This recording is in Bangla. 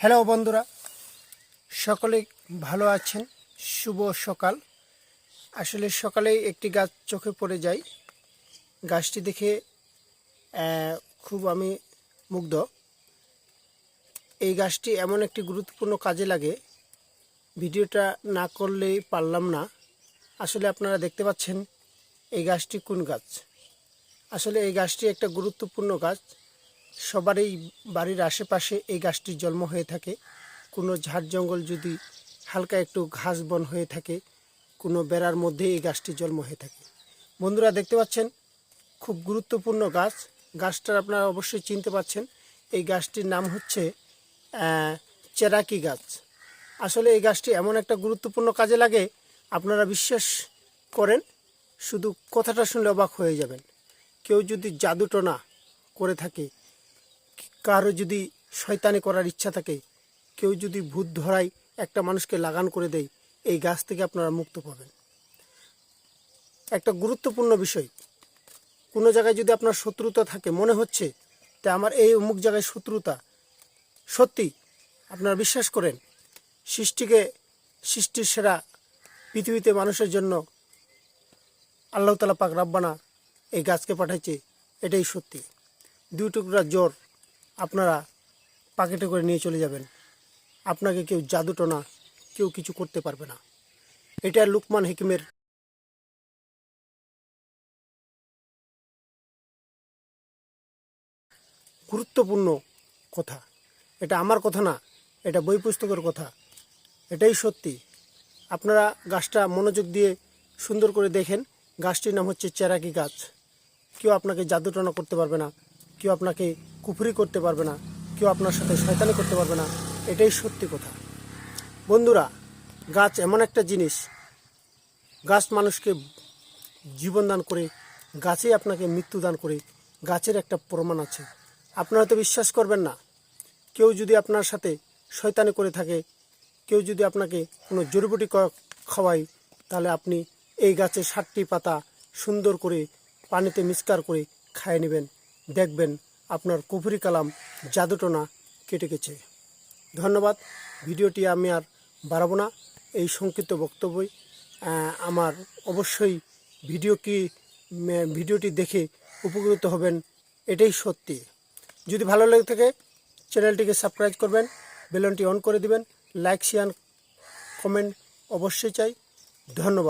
হ্যালো বন্ধুরা সকলে ভালো আছেন? শুভ সকাল। আসলে সকালেই একটি গাছ চোখে পড়ে যায়। গাছটি দেখে খুব আমি মুগ্ধ। এই গাছটি এমন একটি গুরুত্বপূর্ণ কাজে লাগে। ভিডিওটা না করলেই পারলাম না। আসলে আপনারা দেখতে পাচ্ছেন, এই গাছটি কোন গাছ? আসলে এই গাছটি একটা গুরুত্বপূর্ণ গাছ। সবারই বাড়ির আশেপাশে এই গাছটির জন্ম হয়ে থাকে। কোনো ঝাড় জঙ্গল যদি হালকা একটু ঘাস বন হয়ে থাকে, কোনো বেড়ার মধ্যে এই গাছটির জন্ম হয়ে থাকে। বন্ধুরা, দেখতে পাচ্ছেন? খুব গুরুত্বপূর্ণ গাছ। গাছটার আপনারা অবশ্যই চিনতে পাচ্ছেন। এই গাছটির নাম হচ্ছে চেরাকি গাছ। আসলে এই গাছটি এমন একটা গুরুত্বপূর্ণ কাজে লাগে, আপনারা বিশ্বাস করেন, শুধু কথাটা শুনলে অবাক হয়ে যাবেন। কেউ যদি জাদুটনা করে থাকে কারও যদি শয়তানি করার ইচ্ছা থাকে, কেউ যদি ভূত ধরায় একটা মানুষকে লাগান করে দেয়, এই গাছ থেকে আপনারা মুক্ত পাবেন। একটা গুরুত্বপূর্ণ বিষয়, কোনো জায়গায় যদি আপনার শত্রুতা থাকে, মনে হচ্ছে তা আমার এই অমুক জায়গায় শত্রুতা, সত্যি আপনারা বিশ্বাস করেন, সৃষ্টিকে, সৃষ্টির সেরা পৃথিবীতে মানুষের জন্য আল্লাহ তালা পাক রাব্বানা এই গাছকে পাঠাইছে, এটাই সত্যি। দুই টুকরা জ্বর আপনারা পাকেটে করে নিয়ে চলে যাবেন। আপনাকে কেউ জাদুটনা, কেউ কিছু করতে পারবে না। এটা লুকমান হিকিমের গুরুত্বপূর্ণ কথা। এটা আমার কথা না, এটা বই পুস্তকের কথা। এটাই সত্যি। আপনারা গাছটা মনোযোগ দিয়ে সুন্দর করে দেখেন। গাছটির নাম হচ্ছে চেরাকি গাছ। কেউ আপনাকে জাদুটনা করতে পারবে না। কেউ আপনাকে কুফরি করতে পারবে না, কেউ আপনার সাথে শয়তানি করতে পারবে না, এটাই সত্যি কথা। বন্ধুরা, গাছ এমন একটা জিনিস, গাছ মানুষকে জীবন দান করে, গাছেই আপনাকে মৃত্যু দান করে, গাছের একটা প্রমাণ আছে। আপনারা তো বিশ্বাস করবেন না, কেউ যদি আপনার সাথে শয়তানি করে থাকে, কেউ যদি আপনাকে কোনো জড়িবুটি খাওয়ায়, তাহলে আপনি এই গাছের ষাটটি পাতা সুন্দর করে পানিতে মিক্সকার করে খাইয়ে নেবেন। দেখবেন আপনার কুফরি কালাম জাদুটনা কেটে গেছে। ধন্যবাদ। ভিডিওটি আমি আর বাড়াবো না। এই সংক্ষিপ্ত বক্তব্যই আমার অবশ্যই ভিডিও কি ভিডিওটি দেখে উপকৃত হবেন, এটাই সত্যি। যদি ভালো লেগে থাকে, চ্যানেলটিকে সাবস্ক্রাইব করবেন, বেলনটি অন করে দিবেন, লাইক, শেয়ার, কমেন্ট অবশ্যই চাই। ধন্যবাদ।